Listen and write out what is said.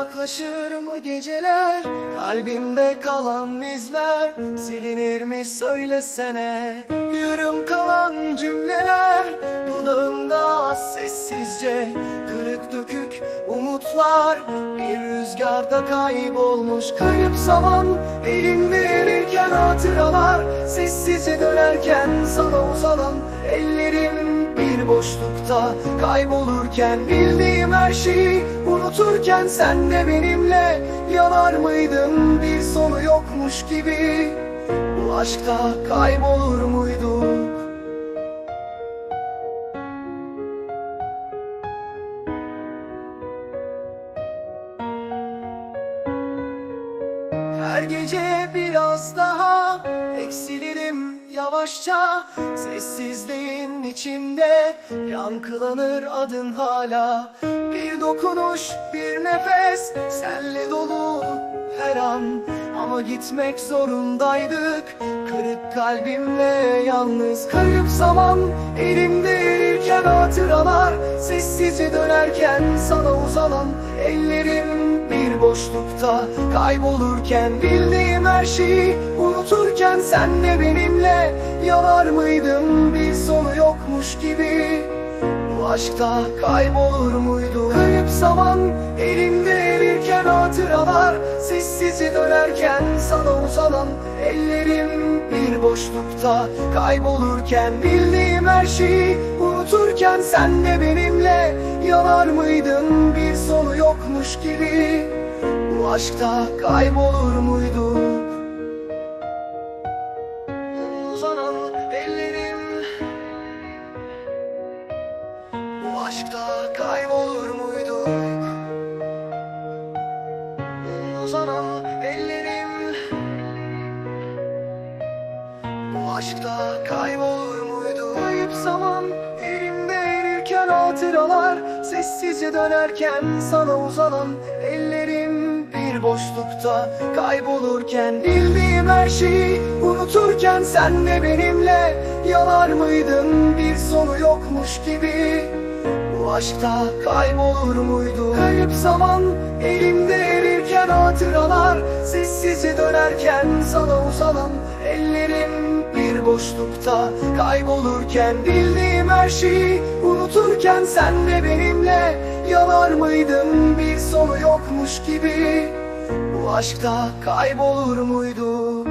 Uzaklaşır mı geceler? Kalbimde kalan izler Silinir mi söylesene? Yarım kalan cümleler. Dudağımda sessizce Kırık dökük umutlar. Bir rüzgarda kaybolmuş Kayıp zaman. Elimde erirken hatıralar. Sessizce dönerken sana uzanan Ellerim bir boşlukta kaybolurken Bildiğim her şeyi unuturken Sen de benimle yanar mıydın? Bir sonu yokmuş gibi Bu aşkta kaybolur muyduk? Her gece biraz daha eksilirim yavaşça Sessizliğin içimde yankılanır adın hala. Bir dokunuş, bir nefes senle dolu her an. Ama gitmek zorundaydık kırık kalbimle yalnız. Kayıp zaman elimde erirken hatıralar. Sessizce dönerken sana bir boşlukta kaybolurken Bildiğim her şeyi unuturken Sen de benimle yanar mıydın? Bir sonu yokmuş gibi. Bu aşkta kaybolur muydu Kayıp zaman elimde erirken hatıralar Sessizce dönerken sana uzanan ellerim bir boşlukta kaybolurken Bildiğim her şeyi unuturken Sen de benimle yanar mıydın? Bir sonu yokmuş gibi Aşkta kaybolur muyduk Uzanan ellerim Bu aşkta kaybolur muyduk Uzanan ellerim Bu aşkta kaybolur muydu? Kayıp zaman elimde erirken hatıralar Sessizce dönerken sana uzanan ellerim Bir boşlukta kaybolurken Bildiğim her şeyi unuturken Sen de benimle yanar mıydın? Bir sonu yokmuş gibi. Bu aşkta kaybolur muydu? Kayıp zaman elimde erirken hatıralar Sessizce dönerken sana uzanan ellerim bir boşlukta kaybolurken Bildiğim her şeyi unuturken Sen de benimle yanar mıydın? Bir sonu yokmuş gibi aşkta kaybolur muyduk?